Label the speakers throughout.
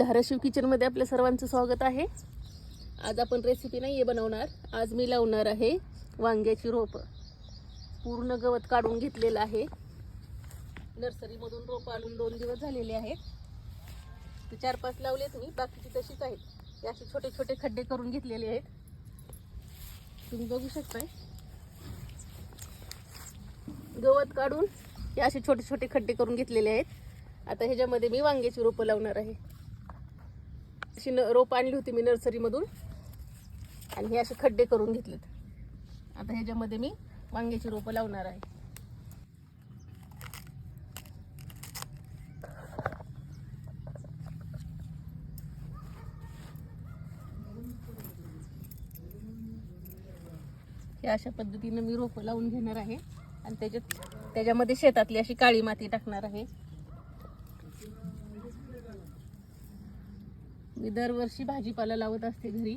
Speaker 1: धाराशिव किचनमध्ये आपल्या सर्वांचं स्वागत आहे. आज आपण रेसिपी नाही आहे बनवणार. आज मी लावणार आहे वांग्याची रोपं. पूर्ण गवत काढून घेतलेलं आहे. नर्सरीमधून रोपं आणून दोन दिवस झालेले आहेत. ते चार पाच लावलेत मी. बाकीची तशीच आहेत. असे छोटे छोटे खड्डे करून घेतलेले आहेत. तुम्ही बघू शकताय. गवत काढून हे असे छोटे छोटे खड्डे करून घेतलेले आहेत. आता ह्याच्यामध्ये मी वांग्याची रोपं लावणार आहे. अशी न रोपं आणली होती मी नर्सरीमधून. आणि हे असे खड्डे करून घेतलेत. आता ह्याच्यामध्ये मी वांग्याची रोपं लावणार आहे. हे अशा पद्धतीनं मी रोपं लावून घेणार आहे. आणि त्याच्यात त्याच्यामध्ये शेतातली अशी काळी माती टाकणार आहे. मी दरवर्षी भाजीपाला लावत असते घरी.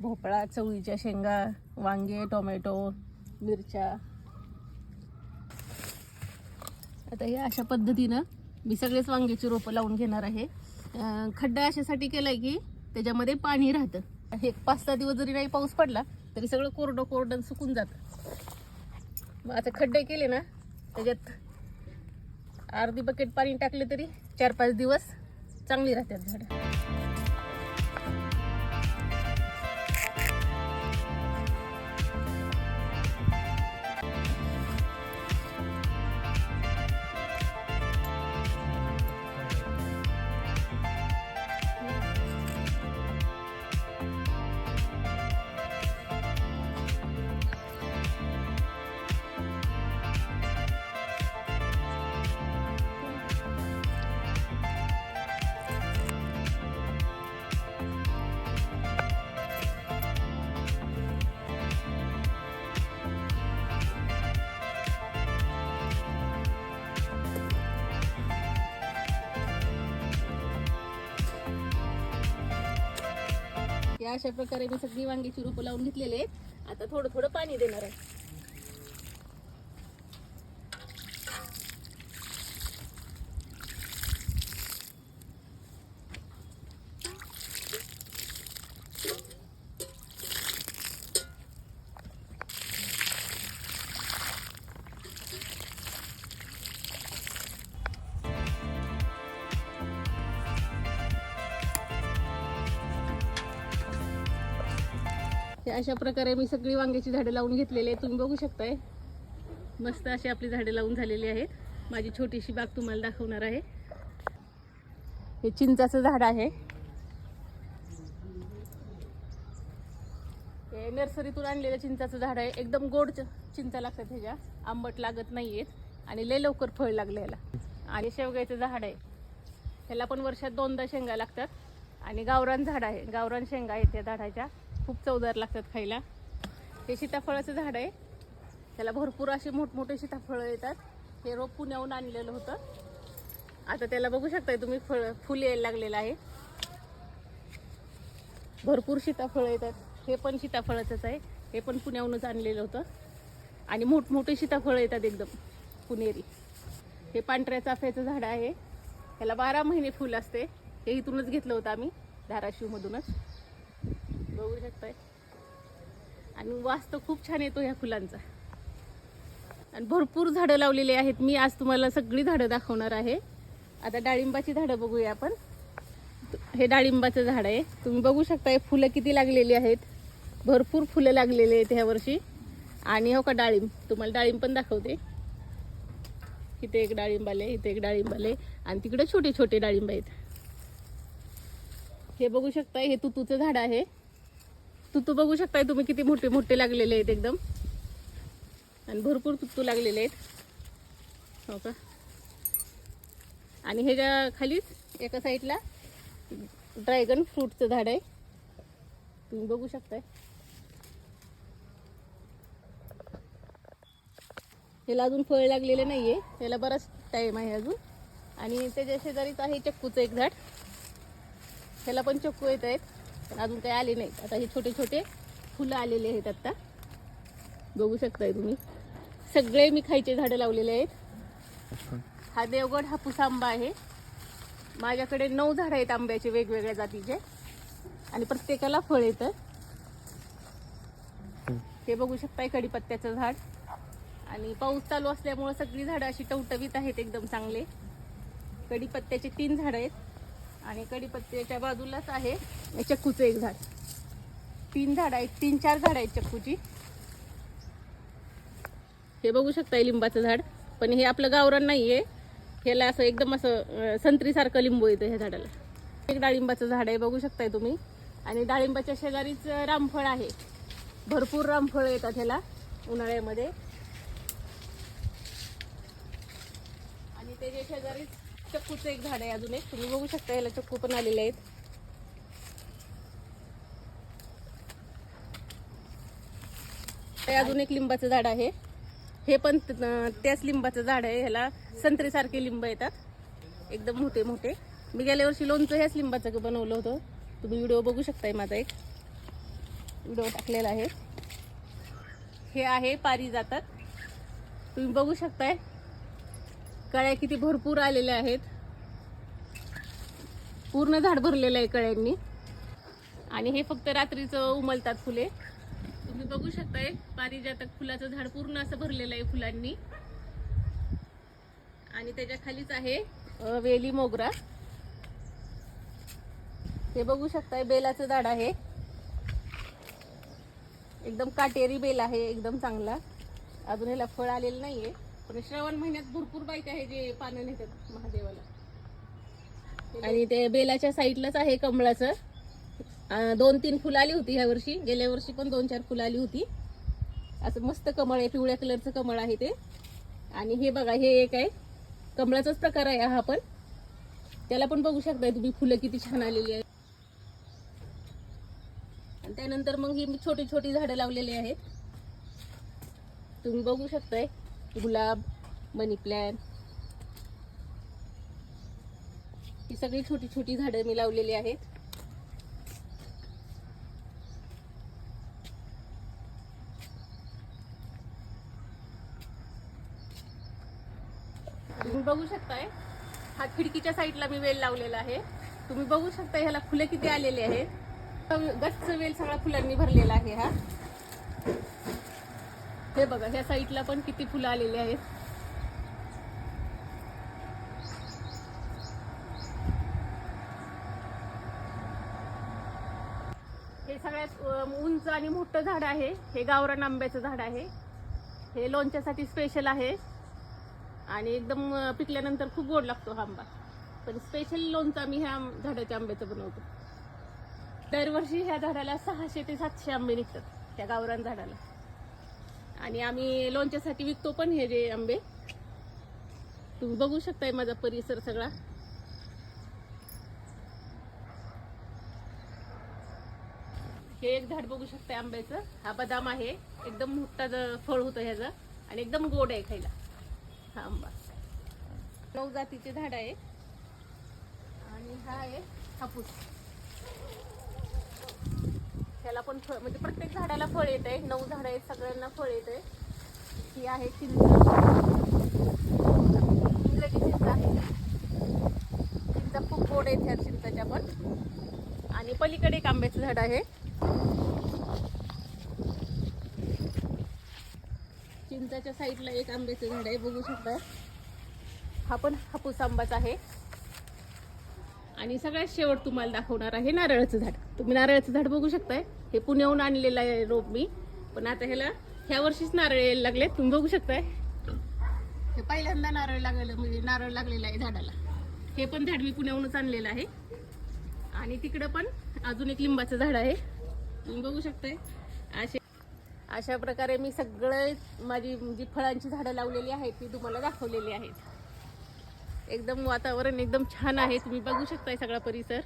Speaker 1: भोपळा चवळीच्या शेंगा वांगे टोमॅटो मिरच्या. आता हे अशा पद्धतीनं मी सगळेच वांग्याची रोपं लावून घेणार आहे. खड्डा अशासाठी केलाय की त्याच्यामध्ये पाणी राहतं. हे पाच सहा दिवस जरी नाही पाऊस पडला तरी सगळं कोरडं कोरडं सुकून जातं. मग आता खड्डे केले ना त्याच्यात अर्धी बकेट पाणी टाकले तरी चार पाच दिवस चांगली राहतात झाडं. अशा प्रकारे मी सगळी वांग्याची रोपं लावून घेतलेले आहेत. आता थोडं थोडं पाणी देणार आहे. हे अशा प्रकारे मी सगळी वांग्याची झाडं लावून घेतलेली आहे तुम्ही बघू शकताय. मस्त अशी आपली झाडे लावून झालेली आहेत. माझी छोटीशी बाग तुम्हाला दाखवणार आहे. हे चिंचाचं झाड आहे. हे नर्सरीतून आणलेलं चिंचाचं झाड आहे. एकदम गोड चिंचा लागतात ह्याच्या. आंबट लागत नाहीयेत. आणि लय लवकर फळ लागलं ह्याला. आणि शेवग्याचं झाड आहे. ह्याला पण वर्षात दोनदा शेंगा लागतात. आणि गावरान झाड आहे. गावरान शेंगा आहेत त्या झाडाच्या. खूप चवदार लागतात खायला. हे सीताफळाचं झाड आहे. त्याला भरपूर असे मोठमोठे सीताफळं येतात. हे रोप पुण्याहून आणलेलं होतं. आता त्याला बघू शकताय तुम्ही फळ फुल यायला लागलेलं आहे. भरपूर सीताफळं येतात. हे पण सीताफळाचंच आहे. हे पण पुण्याहूनच आणलेलं होतं. आणि मोठमोठे सीताफळं येतात एकदम पुणेरी. हे पांढऱ्या चाफ्याचं झाड आहे. ह्याला बारा महिने फुल असते. हे इथूनच घेतलं होतं आम्ही धाराशिवमधूनच. बघू शकताय. आणि वास तर खूप छान येतो ह्या फुलांचा. आणि भरपूर झाडं लावलेली आहेत. मी आज तुम्हाला सगळी झाडं दाखवणार आहे. आता डाळिंबाची झाडं बघूया आपण. हे डाळिंबाचं झाड आहे. तुम्ही बघू शकताय फुलं किती लागलेली आहेत. भरपूर फुलं लागलेली आहेत ह्या वर्षी. आणि हो का डाळिंब? तुम्हाला डाळिंब पण दाखवते. इथे एक डाळिंब आले इथे एक डाळिंब आले आणि तिकडे छोटे छोटे डाळिंब आहेत. हे बघू शकताय हे तुतूचं झाड आहे. तुतू बघू शकताय तुम्ही किती मोठे मोठे लागलेले आहेत एकदम. आणि भरपूर तुतू लागलेले आहेत. हो का? आणि ह्याच्या खालीच एका साईडला ड्रॅगन फ्रूटचं झाड आहे. तुम्ही बघू शकताय. ह्याला अजून फळ लागलेले नाही आहे ह्याला बराच टाईम आहे अजून. आणि त्याच्या शेजारीच आहे चक्कूचं एक झाड. ह्याला पण चक्कू येत आहेत. पण अजून काही आले नाहीत. आता हे छोटे छोटे फुलं आलेले आहेत आत्ता बघू शकताय तुम्ही. सगळे मी खायचे झाडं लावलेले आहेत. हा देवगड हापूस आंबा आहे. माझ्याकडे नऊ झाडं आहेत आंब्याचे वेगवेगळ्या जातीचे. आणि प्रत्येकाला फळ येतं. हे बघू शकताय कडीपत्त्याचं झाड. आणि पाऊस चालू असल्यामुळे सगळी झाडं अशी टवटवीत आहेत एकदम चांगले. कडीपत्त्याचे तीन झाडं आहेत. आणि कडीपत्त्याच्या बाजूलाच आहे चक्कूचं एक झाड. तीन झाडं आहेत. तीन चार झाडं आहेत चक्कूची. हे बघू शकताय लिंबाचं झाड. पण हे आपलं गावरान नाही आहे ह्याला असं एकदम असं संत्रीसारखं लिंबू येतं ह्या झाडाला. एक डाळिंबाचं झाड आहे बघू शकताय तुम्ही. आणि डाळिंबाच्या शेजारीच रामफळ आहे. भरपूर रामफळ येतात ह्याला उन्हाळ्यामध्ये. आणि त्याच्या शेजारीच चक्कूचं एक झाड आहे अजून एक. तुम्ही बघू शकता ह्याला चक्कू पण आलेले आहेत. ते अजून एक लिंबाचं झाड आहे. हे पण त्याच लिंबाचं झाड आहे. ह्याला संत्रीसारखे लिंब येतात. एकदम मोठे मोठे. मी गेल्या वर्षी लोणचं ह्याच लिंबाचं बनवलं होतं. तुम्ही व्हिडिओ बघू शकताय माझा एक. व्हिडिओ टाकलेला आहे. हे आहे पारी जातात. तुम्ही बघू शकताय. कळ्या किती भरपूर आलेल्या आहेत. पूर्ण झाड भरलेलं आहे कळ्यांनी. आणि हे फक्त रात्रीचं उमलतात फुले. तुम्ही बघू शकताय पारिजातक फुलाचं झाड पूर्ण असं भरलेलं आहे फुलांनी. आणि त्याच्या खालीच आहे वेली मोगरा. हे बघू शकताय बेलाचं झाड आहे. एकदम काटेरी बेल आहे एकदम चांगला. अजून ह्याला फळ आलेलं नाहीये. पण श्रावण महिन्यात भरपूर बाईक आहे जे पानं नेतात महादेवाला. आणि ते बेलाच्या साईडलाच आहे कमळाचं. दोन तीन फुलं आली होती ह्या वर्षी. गेल्या वर्षी पण दोन चार फुलं आली होती. असं मस्त कमळ आहे पिवळ्या कलरचं कमळ आहे ते. आणि हे बघा हे एक आहे. कमळाचाच प्रकार आहे हा पण. त्याला पण बघू शकताय तुम्ही फुलं किती छान आलेली आहेत. आणि त्यानंतर मग ही मी छोटी छोटी झाडं लावलेली आहेत. तुम्ही बघू शकताय. गुलाब मनी प्लॅन. ही सगळी छोटी छोटी झाडं मी लावलेली आहेत तुम्ही बघू शकताय. हा खिडकीच्या साईडला मी वेल लावलेला आहे. तुम्ही बघू शकता ह्याला फुलं किती आलेले आहेत. गच्च वेल सगळा फुलांनी भरलेला आहे हा. हे बघा ह्या साईडला पण किती फुलं आलेली आहेत. हे सगळ्यात उंच आणि मोठं झाड आहे. हे गावरान आंब्याचं झाड आहे. हे लोणच्यासाठी स्पेशल आहे. आणि एकदम पिकल्यानंतर खूप गोड लागतो हा आंबा. पण स्पेशल लोणचं आम्ही ह्या झाडाच्या आंब्याचं बनवतो. दरवर्षी ह्या झाडाला सहाशे ते सातशे आंबे निघतात त्या गावरान झाडाला. आणि आम्ही लोणच्यासाठी विकतो पण हे जे आंबे. तुम्ही बघू शकताय माझा परिसर सगळा. हे एक झाड बघू शकताय आंब्याचं. हा बदाम आहे. एकदम मोठा फळ होतं ह्याचं. आणि एकदम गोड आहे खायला. आंबा नऊ जातीचे झाड आहे. आणि हा आहे हापूस. त्याला पण फळ म्हणजे प्रत्येक झाडाला फळ येत. आहे नऊ झाडं आहेत सगळ्यांना फळ येत. आहे ही आहे चिंच इंग्रजी चिंच आहे. चिंचा खूप गोड आहेत ह्या चिंचाच्या पण. आणि पलीकडे एक आंब्याचं झाड आहे. त्याच्या साईडला एक आंब्याचं झाड आहे बघू शकता. हा पण हापूस आंबाच आहे. आणि सगळ्यात शेवट तुम्हाला दाखवणार आहे नारळाचं झाड. तुम्ही नारळाचं झाड बघू शकताय. हे पुण्याहून आणलेलं आहे रोप मी. पण आता ह्याला ह्या वर्षीच नारळ यायला लागले तुम्ही बघू शकताय. हे पहिल्यांदा नारळ लागलेलं म्हणजे नारळ लागलेला आहे झाडाला. हे पण झाड मी पुण्याहूनच आणलेलं आहे. आणि तिकडं पण अजून एक लिंबाचं झाड आहे. तुम्ही बघू शकताय. असे अशा प्रकारे मी सगळे माझी जी फळांची झाडं लावलेली आहेत ती तुम्हाला दाखवलेली आहेत. एकदम वातावरण एकदम छान आहे. तुम्ही बघू शकताय सगळा परिसर.